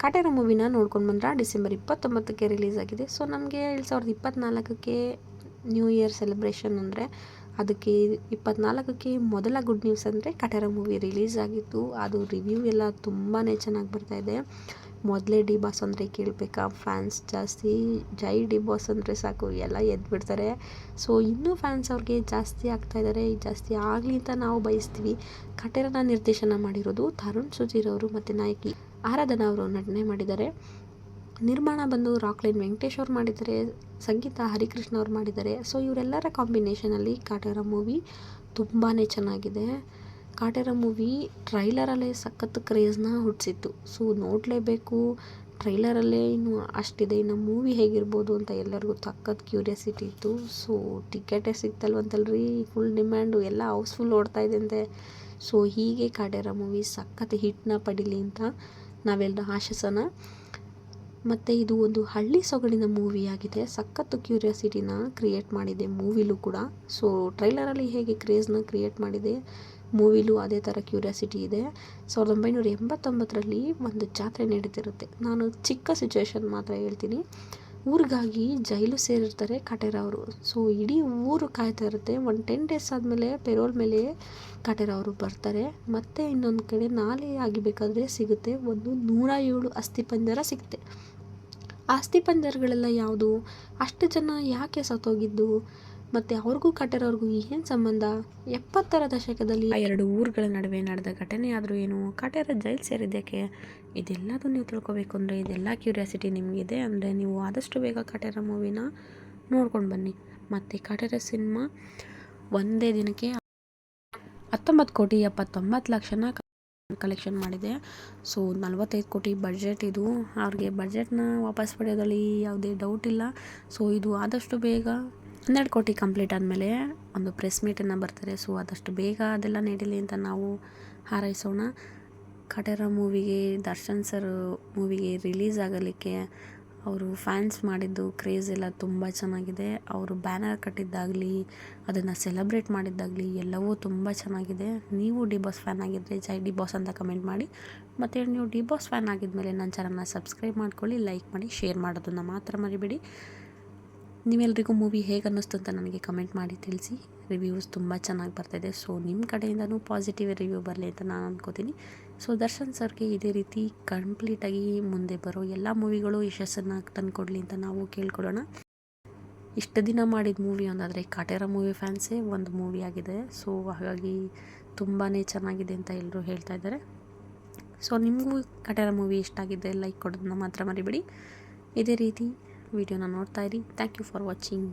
ಕಾಟೇರ ಮೂವಿನ ನೋಡ್ಕೊಂಡು ಬಂದ್ರೆ ಡಿಸೆಂಬರ್ ಇಪ್ಪತ್ತೊಂಬತ್ತಕ್ಕೆ ರಿಲೀಸ್ ಆಗಿದೆ. ಸೊ ನಮಗೆ ಎರಡು ಸಾವಿರದ ಇಪ್ಪತ್ತ್ನಾಲ್ಕಕ್ಕೆ ನ್ಯೂ ಇಯರ್ ಸೆಲೆಬ್ರೇಷನ್ ಅಂದರೆ ಅದಕ್ಕೆ ಇಪ್ಪತ್ನಾಲ್ಕಕ್ಕೆ ಮೊದಲ ಗುಡ್ ನ್ಯೂಸ್ ಅಂದರೆ ಕಟರ ಮೂವಿ ರಿಲೀಸ್ ಆಗಿತ್ತು. ಅದು ರಿವ್ಯೂ ಎಲ್ಲ ತುಂಬಾ ಚೆನ್ನಾಗಿ ಬರ್ತಾ ಇದೆ. ಮೊದಲೇ ಡಿ ಬಾಸ್ ಅಂದರೆ ಕೇಳಬೇಕಾ? ಫ್ಯಾನ್ಸ್ ಜಾಸ್ತಿ, ಜೈ ಡಿ ಬಾಸ್ ಅಂದರೆ ಸಾಕು, ಎಲ್ಲ ಬಿಡ್ತಾರೆ. ಸೊ ಇನ್ನೂ ಫ್ಯಾನ್ಸ್ ಅವ್ರಿಗೆ ಜಾಸ್ತಿ ಆಗ್ತಾ ಇದ್ದಾರೆ ಜಾಸ್ತಿ ಆಗಲಿ ಅಂತ ನಾವು ಬಯಸ್ತೀವಿ. ಕಟೇರನ ನಿರ್ದೇಶನ ಮಾಡಿರೋದು ತರುಣ್ ಸುಧೀರ್ ಅವರು ಮತ್ತು ನಾಯಕಿ ಆರಾಧನಾ ಅವರು ನಟನೆ ಮಾಡಿದ್ದಾರೆ. ನಿರ್ಮಾಣ ಬಂದು ರಾಕ್ಲೈನ್ ವೆಂಕಟೇಶ್ ಅವ್ರು ಮಾಡಿದ್ದಾರೆ, ಸಂಗೀತ ಹರಿಕೃಷ್ಣ ಅವ್ರು ಮಾಡಿದ್ದಾರೆ. ಸೊ ಇವರೆಲ್ಲರ ಕಾಂಬಿನೇಷನಲ್ಲಿ ಕಾಟೇರ ಮೂವಿ ತುಂಬಾ ಚೆನ್ನಾಗಿದೆ. ಕಾಟೇರ ಮೂವಿ ಟ್ರೈಲರಲ್ಲೇ ಸಖತ್ ಕ್ರೇಜ್ನ ಹುಟ್ಟಿಸಿತ್ತು ಸೊ ನೋಡಲೇಬೇಕು ಟ್ರೈಲರಲ್ಲೇ ಇನ್ನು ಅಷ್ಟಿದೆ. ಇನ್ನು ಮೂವಿ ಹೇಗಿರ್ಬೋದು ಅಂತ ಎಲ್ಲರಿಗೂ ತಕ್ಕದ ಕ್ಯೂರಿಯಾಸಿಟಿ ಇತ್ತು. ಸೊ ಟಿಕೆಟೇ ಸಿಗ್ತಲ್ವಂತಲ್ರಿ ಫುಲ್ ಡಿಮ್ಯಾಂಡು ಎಲ್ಲ ಹೌಸ್ಫುಲ್ ಓಡ್ತಾ ಇದೆ ಅಂತೆ. ಸೊ ಹೀಗೆ ಕಾಟೇರ ಮೂವಿ ಸಖತ್ ಹಿಟ್ನ ಪಡೀಲಿ ಅಂತ ನಾವೆಲ್ಲರೂ ಆಶಿಸೋಣ. ಮತ್ತು ಇದು ಒಂದು ಹಳ್ಳಿ ಸೊಗಡಿನ ಮೂವಿ ಆಗಿದೆ. ಸಖತ್ತು ಕ್ಯೂರಿಯಾಸಿಟಿನ ಕ್ರಿಯೇಟ್ ಮಾಡಿದೆ ಮೂವಿಲೂ ಕೂಡ. ಸೊ ಟ್ರೈಲರಲ್ಲಿ ಹೇಗೆ ಕ್ರೇಜ್ನ ಕ್ರಿಯೇಟ್ ಮಾಡಿದೆ ಮೂವಿಲೂ ಅದೇ ಥರ ಕ್ಯೂರಿಯಾಸಿಟಿ ಇದೆ. ಸಾವಿರದ ಒಂಬೈನೂರ ಎಂಬತ್ತೊಂಬತ್ತರಲ್ಲಿ ಒಂದು ಜಾತ್ರೆ ನಡೀತಿರುತ್ತೆ. ನಾನು ಚಿಕ್ಕ ಸಿಚುವೇಶನ್ ಮಾತ್ರ ಹೇಳ್ತೀನಿ. ಊರಿಗಾಗಿ ಜೈಲು ಸೇರಿರ್ತಾರೆ ಕಟೇರ ಅವರು. ಸೊ ಇಡೀ ಊರು ಕಾಯ್ತಾ ಇರುತ್ತೆ. ಒಂದು ಟೆನ್ ಡೇಸ್ ಆದಮೇಲೆ ಪೆರೋಲ್ ಮೇಲೆ ಕಟೇರ ಅವರು ಬರ್ತಾರೆ. ಮತ್ತು ಇನ್ನೊಂದು ಕಡೆ ನಾಲೆ ಆಗಿಬೇಕಾದ್ರೆ ಸಿಗುತ್ತೆ. ಒಂದು ನೂರ ಏಳು ಅಸ್ಥಿಪಂಜರ ಸಿಗುತ್ತೆ. ಆಸ್ತಿ ಪಂಜರಗಳೆಲ್ಲ ಯಾವುದು? ಅಷ್ಟು ಜನ ಯಾಕೆ ಸತ್ತೋಗಿದ್ದು? ಮತ್ತು ಅವ್ರಿಗೂ ಕಟೇರವ್ರಿಗೂ ಏನು ಸಂಬಂಧ? ಎಪ್ಪತ್ತರ ದಶಕದಲ್ಲಿ ಆ ಎರಡು ಊರುಗಳ ನಡುವೆ ನಡೆದ ಘಟನೆ ಆದರೂ ಏನು? ಕಟೇರ ಜೈಲ್ ಸೇರಿದ್ದಕ್ಕೆ ಇದೆಲ್ಲದೂ ನೀವು ತಿಳ್ಕೊಬೇಕು ಅಂದರೆ ಇದೆಲ್ಲ ಕ್ಯೂರಿಯಾಸಿಟಿ ನಿಮಗಿದೆ ಅಂದರೆ ನೀವು ಆದಷ್ಟು ಬೇಗ ಕಟೇರ ಮೂವಿನ ನೋಡ್ಕೊಂಡು ಬನ್ನಿ. ಮತ್ತು ಕಟೇರ ಸಿನಿಮಾ ಒಂದೇ ದಿನಕ್ಕೆ ಹತ್ತೊಂಬತ್ತು ಕೋಟಿ ಎಪ್ಪತ್ತೊಂಬತ್ತು ಲಕ್ಷನ ಕಲೆಕ್ಷನ್ ಮಾಡಿದೆ. ಸೊ ನಲವತ್ತೈದು ಕೋಟಿ ಬಜೆಟ್ ಇದು. ಅವ್ರಿಗೆ ಬಜೆಟ್ನ ವಾಪಸ್ ಪಡೆಯೋದ್ರಲ್ಲಿ ಯಾವುದೇ ಡೌಟ್ ಇಲ್ಲ. ಸೊ ಇದು ಆದಷ್ಟು ಬೇಗ ಹನ್ನೆರಡು ಕೋಟಿ ಕಂಪ್ಲೀಟ್ ಆದಮೇಲೆ ಒಂದು ಪ್ರೆಸ್ ಮೀಟನ್ನು ಬರ್ತಾರೆ. ಸೊ ಆದಷ್ಟು ಬೇಗ ಅದೆಲ್ಲ ನಡೀಲಿ ಅಂತ ನಾವು ಹಾರೈಸೋಣ. ಕಟೇರ ಮೂವಿಗೆ ದರ್ಶನ್ ಸರ್ ಮೂವಿಗೆ ರಿಲೀಸ್ ಆಗಲಿಕ್ಕೆ ಅವರು ಫ್ಯಾನ್ಸ್ ಮಾಡಿದ್ದು ಕ್ರೇಜ್ ಎಲ್ಲ ತುಂಬ ಚೆನ್ನಾಗಿದೆ. ಅವರು ಬ್ಯಾನರ್ ಕಟ್ಟಿದ್ದಾಗಲಿ, ಅದನ್ನು ಸೆಲೆಬ್ರೇಟ್ ಮಾಡಿದ್ದಾಗಲಿ ಎಲ್ಲವೂ ತುಂಬ ಚೆನ್ನಾಗಿದೆ. ನೀವು ಡಿ ಬಾಸ್ ಫ್ಯಾನ್ ಆಗಿದ್ದರೆ ಜೈ ಡಿ ಬಾಸ್ ಅಂತ ಕಮೆಂಟ್ ಮಾಡಿ. ಮತ್ತು ನೀವು ಡಿ ಬಾಸ್ ಫ್ಯಾನ್ ಆಗಿದ್ಮೇಲೆ ನನ್ನ ಚಾನಲ್ನ ಸಬ್ಸ್ಕ್ರೈಬ್ ಮಾಡ್ಕೊಳ್ಳಿ ಲೈಕ್ ಮಾಡಿ ಶೇರ್ ಮಾಡೋದನ್ನು ಮಾತ್ರ ಮರಿಬೇಡಿ. ನೀವೆಲ್ಲರಿಗೂ ಮೂವಿ ಹೇಗೆ ಅನ್ನಿಸ್ತು ಅಂತ ನನಗೆ ಕಮೆಂಟ್ ಮಾಡಿ ತಿಳಿಸಿ. ರಿವ್ಯೂಸ್ ತುಂಬ ಚೆನ್ನಾಗಿ ಬರ್ತಾಯಿದೆ ಸೊ ನಿಮ್ಮ ಕಡೆಯಿಂದನೂ ಪಾಸಿಟಿವ್ ರಿವ್ಯೂ ಬರಲಿ ಅಂತ ನಾನು ಅಂದ್ಕೋತೀನಿ ಸೊ, ದರ್ಶನ್ ಸರ್ಗೆ ಇದೇ ರೀತಿ ಕಂಪ್ಲೀಟಾಗಿ ಮುಂದೆ ಬರೋ ಎಲ್ಲ ಮೂವಿಗಳು ಯಶಸ್ಸನ್ನು ತಂದುಕೊಡ್ಲಿ ಅಂತ ನಾವು ಕೇಳ್ಕೊಳ್ಳೋಣ. ಇಷ್ಟು ದಿನ ಮಾಡಿದ ಮೂವಿ ಒಂದಾದರೆ ಕಾಟೇರ ಮೂವಿ ಫ್ಯಾನ್ಸೇ ಒಂದು ಮೂವಿ ಆಗಿದೆ. ಸೊ, ಹಾಗಾಗಿ ತುಂಬಾ ಚೆನ್ನಾಗಿದೆ ಅಂತ ಎಲ್ಲರೂ ಹೇಳ್ತಾ ಇದ್ದಾರೆ. ಸೊ, ನಿಮಗೂ ಕಟೇರ ಮೂವಿ ಇಷ್ಟ ಆಗಿದೆ ಲೈಕ್ ಕೊಡೋದನ್ನ ಮಾತ್ರ ಮರಿಬೇಡಿ. ಇದೇ ರೀತಿ ವಿಡಿಯೋನ ನೋಡ್ತಾ ಇರಿ. Thank you for watching